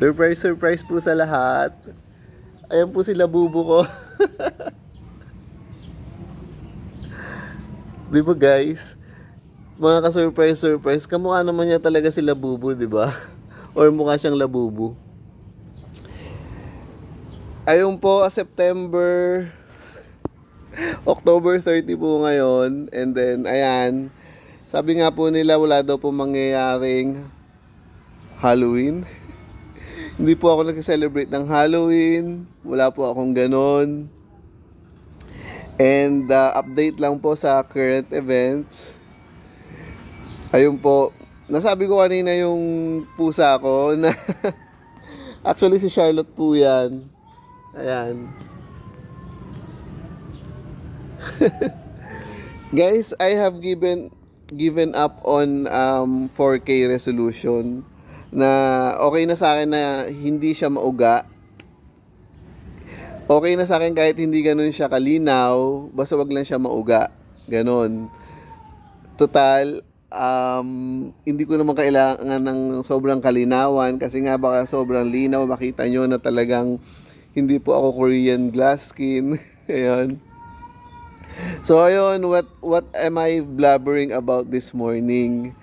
Surprise, surprise po sa lahat. Ayan po sila bubo ko. di ba guys? Mga ka-surprise, surprise. Kamukha naman niya talaga sila bubo, di ba? Or mukha siyang labubo. Ayun po, September October 30 po ngayon. And then, ayan. Sabi nga po nila, wala daw po mangyayaring Halloween. Hindi po ako nag-celebrate ng Halloween. Wala po akong ganon. And uh, update lang po sa current events. Ayun po. Nasabi ko kanina yung pusa ko na actually si Charlotte po yan. Ayan. Guys, I have given given up on um, 4K resolution na okay na sa akin na hindi siya mauga. Okay na sa akin kahit hindi ganun siya kalinaw, basta wag lang siya mauga. Ganon. Total, um, hindi ko naman kailangan ng sobrang kalinawan kasi nga baka sobrang linaw, makita nyo na talagang hindi po ako Korean glass skin. Ayan. So ayun, what what am I blabbering about this morning?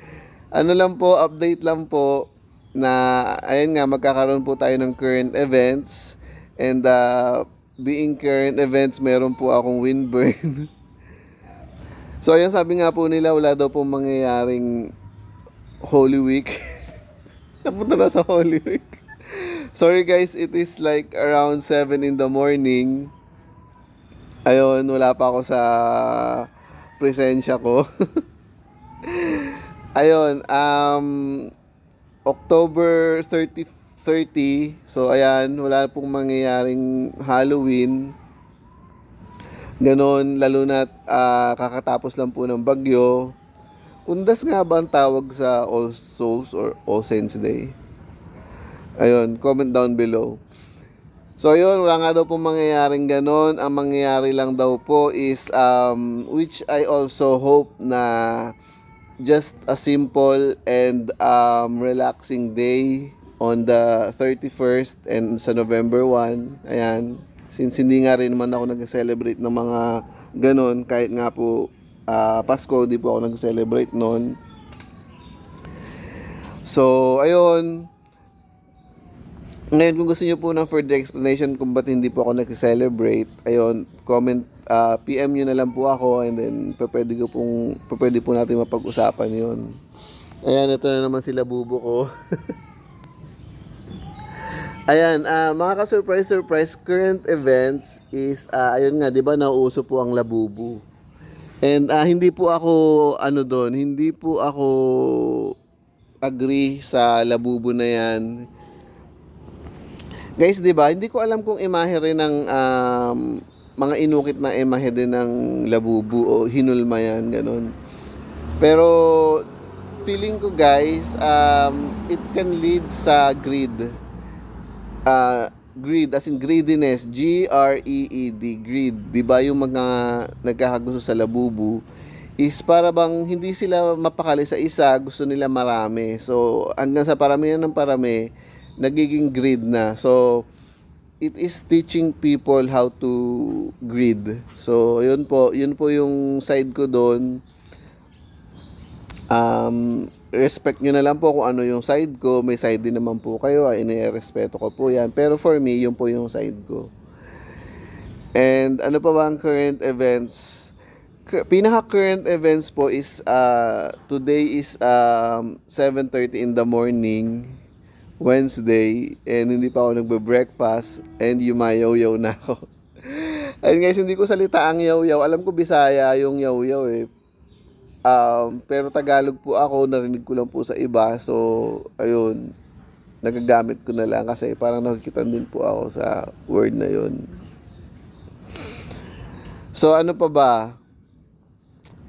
Ano lang po, update lang po na ayun nga magkakaroon po tayo ng current events and uh, being current events, meron po akong windburn. so ayun, sabi nga po nila wala daw po mangyayaring Holy Week. Napunta na sa Holy Week. Sorry guys, it is like around 7 in the morning. Ayun, wala pa ako sa presensya ko. Ayun, um, October 30, 30, so ayan, wala pong mangyayaring Halloween. Ganon, lalo na uh, kakatapos lang po ng bagyo. Undas nga ba ang tawag sa All Souls or All Saints Day? Ayun, comment down below. So yun, wala nga daw po mangyayaring ganon. Ang mangyayari lang daw po is, um, which I also hope na just a simple and um, relaxing day on the 31st and sa November 1. Ayan. Since hindi nga rin naman ako nag-celebrate ng mga ganon, kahit nga po uh, Pasko, di po ako nag-celebrate noon. So, ayun ngayon, kung gusto niyo po ng further explanation kung ba't hindi po ako nag-celebrate, ayun, comment, uh, PM nyo na lang po ako and then pwede, ko pong, pwede po natin mapag-usapan yun. Ayan, ito na naman sila bubo ko. Ayan, uh, mga ka-surprise, surprise, current events is, uh, ayun nga, di ba, nauuso po ang labubu. And uh, hindi po ako, ano doon, hindi po ako agree sa labubu na yan Guys, 'di ba? Hindi ko alam kung imahe rin ng um, mga inukit na imahe din ng labubu o hinulma yan, ganun. Pero feeling ko guys, um, it can lead sa greed. Uh, greed, as in greediness, G-R-E-E-D, greed. Di ba yung mga nagkakagusto sa labubu, is para bang hindi sila mapakali sa isa, gusto nila marami. So, hanggang sa paramihan ng parami, nagiging greed na. So, it is teaching people how to greed. So, yun po, yun po yung side ko doon. Um, respect nyo na lang po kung ano yung side ko. May side din naman po kayo. Ay, inirespeto ko po yan. Pero for me, yun po yung side ko. And ano pa ba ang current events? Pinaka current events po is uh, today is um, 7.30 in the morning Wednesday and hindi pa ako nagbe-breakfast and yumayaw-yaw na ako. Ayun guys, hindi ko salita ang yaw-yaw. Alam ko Bisaya yung yaw-yaw eh. Um, pero Tagalog po ako, narinig ko lang po sa iba. So, ayun, nagagamit ko na lang kasi parang nakikita din po ako sa word na yun. So, ano pa ba?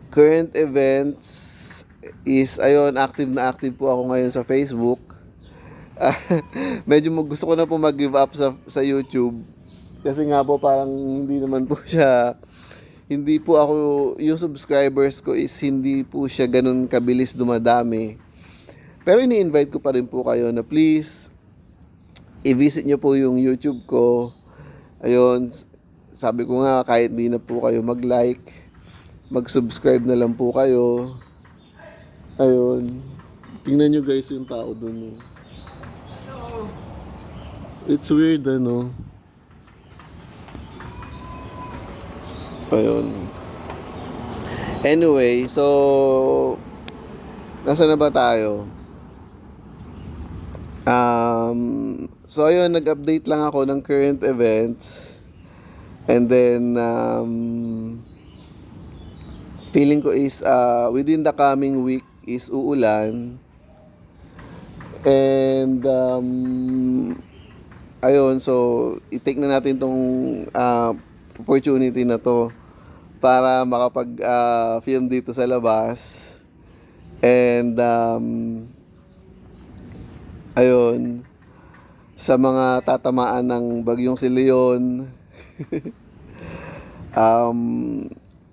Current events is, ayun, active na active po ako ngayon sa Facebook medyo gusto ko na po mag-give up sa, sa YouTube. Kasi nga po parang hindi naman po siya, hindi po ako, yung subscribers ko is hindi po siya ganun kabilis dumadami. Pero ini-invite ko pa rin po kayo na please, i-visit nyo po yung YouTube ko. Ayun, sabi ko nga kahit di na po kayo mag-like, mag-subscribe na lang po kayo. Ayun. Tingnan nyo guys yung tao doon. oh. It's weird ano. Ayun. Anyway, so nasa na ba tayo? Um, so ayun, nag-update lang ako ng current events. And then um, feeling ko is uh, within the coming week is uulan. And um, ayun, so i-take na natin tong uh, opportunity na to para makapag uh, film dito sa labas. And um, ayun, sa mga tatamaan ng bagyong si Leon, um,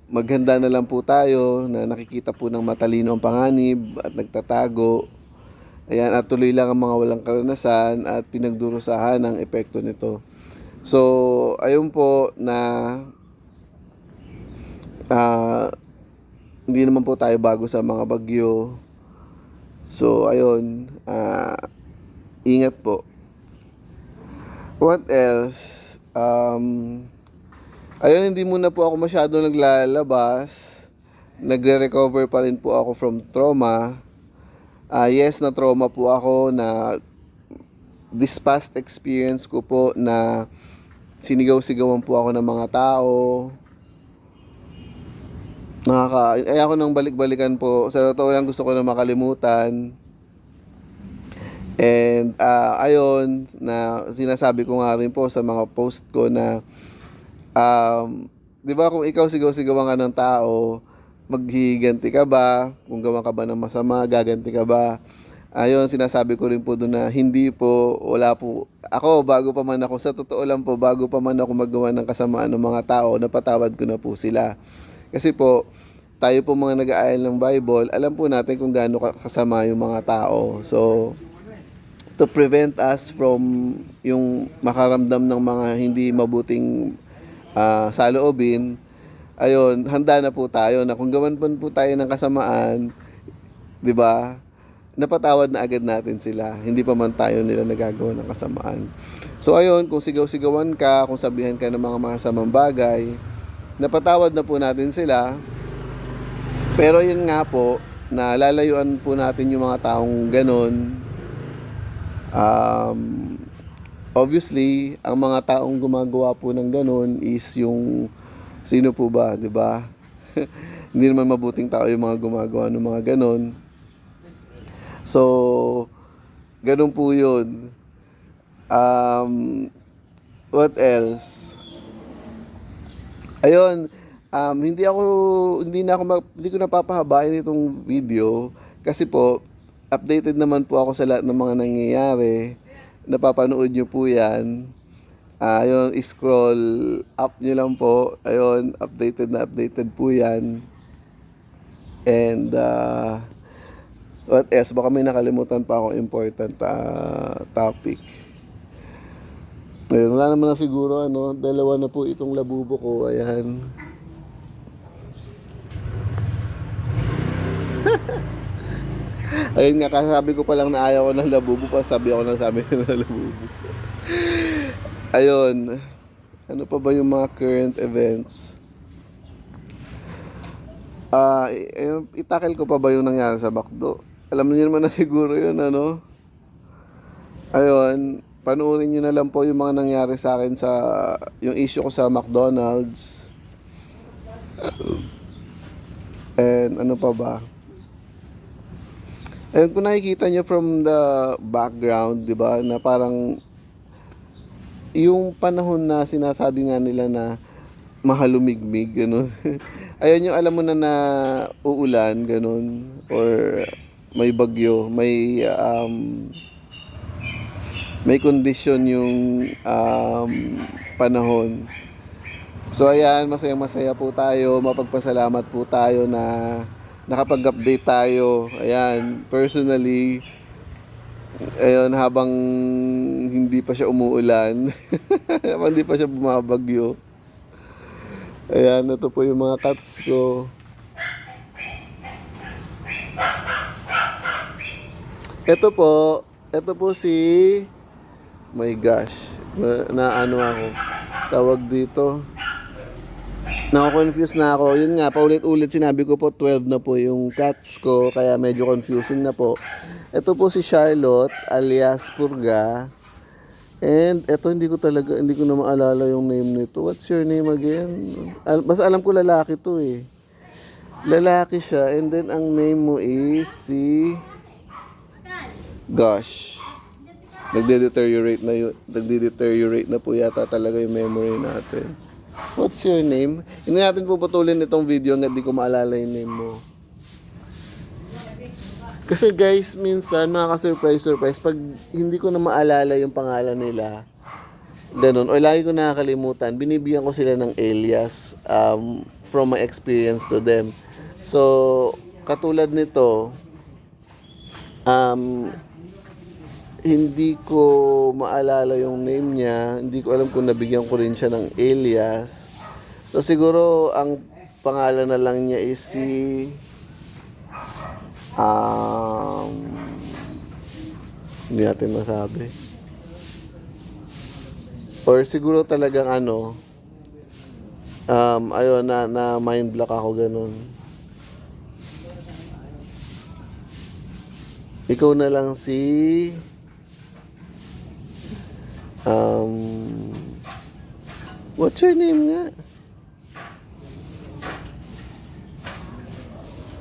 maghanda na lang po tayo na nakikita po ng matalino ang panganib at nagtatago. Ayan, at tuloy lang ang mga walang karanasan at pinagdurusahan ang epekto nito. So, ayun po na ah, hindi naman po tayo bago sa mga bagyo. So, ayun, ah, ingat po. What else? Um, ayun, hindi muna po ako masyado naglalabas. Nagre-recover pa rin po ako from trauma. Ah, yes, na trauma po ako na this past experience ko po na sinigaw-sigawan po ako ng mga tao. Nakaka, ay ako nang balik-balikan po. Sa totoo lang gusto ko na makalimutan. And ah, ayun, na sinasabi ko nga rin po sa mga post ko na um, 'di ba kung ikaw sigaw-sigawan ka ng tao, maghiganti ka ba? Kung gawa ka ba ng masama, gaganti ka ba? Ayun, sinasabi ko rin po doon na hindi po, wala po. Ako, bago pa man ako, sa totoo lang po, bago pa man ako magawa ng kasamaan ng mga tao, napatawad ko na po sila. Kasi po, tayo po mga nag-aaral ng Bible, alam po natin kung gaano ka- kasama yung mga tao. So, to prevent us from yung makaramdam ng mga hindi mabuting ah, saloobin, ayun, handa na po tayo na kung gawan pa po tayo ng kasamaan, 'di ba? Napatawad na agad natin sila. Hindi pa man tayo nila nagagawa ng kasamaan. So ayun, kung sigaw-sigawan ka, kung sabihan ka ng mga masamang bagay, napatawad na po natin sila. Pero yun nga po, na lalayuan po natin yung mga taong ganon, Um, obviously, ang mga taong gumagawa po ng ganun is yung sino po ba, 'di ba? Hindi naman mabuting tao yung mga gumagawa ng mga ganun. So, ganun po 'yun. Um, what else? Ayun, um, hindi ako hindi na ako hindi ko napapahabain itong video kasi po updated naman po ako sa lahat ng mga nangyayari. Napapanood nyo po yan. Ah, ayun, scroll up nyo lang po. Ayun, updated na updated po yan. And, uh, what else? Baka may nakalimutan pa akong important ah, topic. Ayun, wala naman na siguro, ano, dalawa na po itong labubo ko. Ayan. Ayun nga, kasabi ko pa lang na ayaw ko ng labubo pa sabi ako ng sabi ko ng labubo. Ayun. Ano pa ba yung mga current events? Ah, i- ayun, itakil ko pa ba yung nangyari sa Bakdo? Alam niyo naman na siguro yun, ano? Ayun, panoorin niyo na lang po yung mga nangyari sa akin sa yung issue ko sa McDonald's. And ano pa ba? And kung nakikita nyo from the background, di ba, na parang yung panahon na sinasabi nga nila na mahalumigmig, gano'n. Ayan yung alam mo na na uulan, gano'n. Or may bagyo, may um, may condition yung um, panahon. So ayan, masayang masaya po tayo, mapagpasalamat po tayo na nakapag-update tayo. Ayan, personally, Ayun, habang hindi pa siya umuulan, habang hindi pa siya bumabagyo. Ayan, ito po yung mga cats ko. Ito po, ito po si My gosh, na, na ano ako. Tawag dito. Nako-confuse na ako. Yun nga, paulit-ulit sinabi ko po 12 na po yung cats ko, kaya medyo confusing na po. Ito po si Charlotte alias Purga. And ito hindi ko talaga hindi ko na maalala yung name nito. What's your name again? Al- basta alam ko lalaki to eh. Lalaki siya and then ang name mo is si Gosh. Nagde-deteriorate na yun. Nagde-deteriorate na po yata talaga yung memory natin. What's your name? Hindi natin puputulin itong video hanggang di ko maalala yung name mo. Kasi guys, minsan mga ka-surprise surprise pag hindi ko na maalala yung pangalan nila, ganun, o lagi ko nakakalimutan, binibigyan ko sila ng alias um, from my experience to them. So, katulad nito, um, hindi ko maalala yung name niya, hindi ko alam kung nabigyan ko rin siya ng alias. So, siguro ang pangalan na lang niya is si Um, hindi natin masabi. Or siguro talagang ano, um, ayun, na, na mind block ako ganun. Ikaw na lang si um, what's your name nga?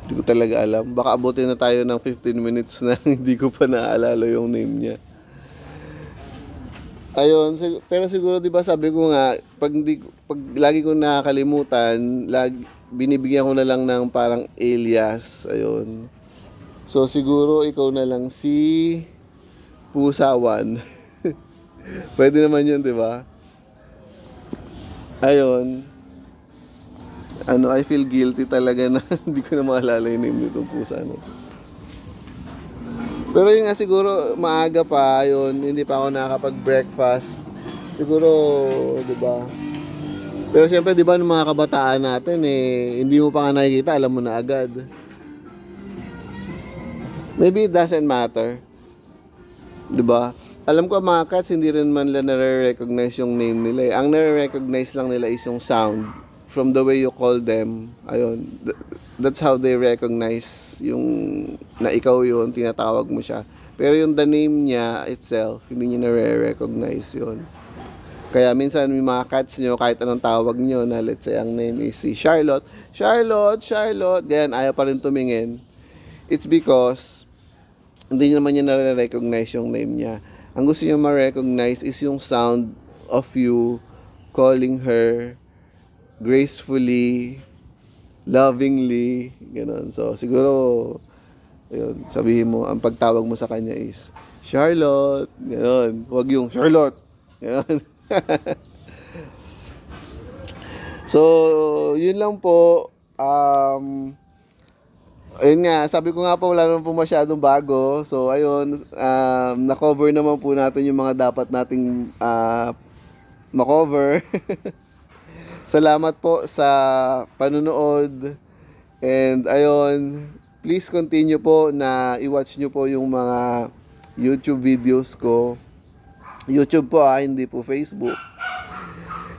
Hindi ko talaga alam. Baka abutin na tayo ng 15 minutes na hindi ko pa naaalala yung name niya. Ayun, pero siguro 'di ba sabi ko nga pag hindi pag lagi ko nakakalimutan, lagi binibigyan ko na lang ng parang alias, ayun. So siguro ikaw na lang si Pusawan. Pwede naman 'yun, 'di ba? Ayun ano, I feel guilty talaga na hindi ko na maalala yung name nitong pusa na to. Pero yun nga siguro maaga pa yun, hindi pa ako nakakapag-breakfast. Siguro, di ba? Pero syempre, di ba, ng mga kabataan natin, eh, hindi mo pa nga nakikita, alam mo na agad. Maybe it doesn't matter. Di ba? Alam ko mga cats, hindi rin man nila nare-recognize yung name nila. Eh. Ang nare-recognize lang nila is yung sound from the way you call them, ayun, th- that's how they recognize yung na ikaw yun, tinatawag mo siya. Pero yung the name niya itself, hindi niya nare-recognize yun. Kaya minsan may mga cats nyo, kahit anong tawag nyo, na let's say ang name is si Charlotte, Charlotte, Charlotte, ganyan, ayaw pa rin tumingin. It's because hindi naman niya nare-recognize yung name niya. Ang gusto niya ma-recognize is yung sound of you calling her gracefully, lovingly, ganun. So, siguro, ayun, sabihin mo, ang pagtawag mo sa kanya is, Charlotte, ganun. Huwag yung, Charlotte, ganun. so, yun lang po. Um, ayun nga, sabi ko nga po, wala naman po masyadong bago. So, ayun, um, na-cover naman po natin yung mga dapat nating uh, makover. Salamat po sa panunood. And ayun, please continue po na i-watch nyo po yung mga YouTube videos ko. YouTube po ah, hindi po Facebook.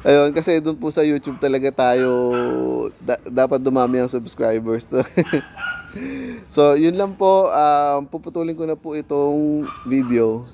Ayun, kasi doon po sa YouTube talaga tayo da- dapat dumami ang subscribers to. so, yun lang po. Um, puputulin ko na po itong video.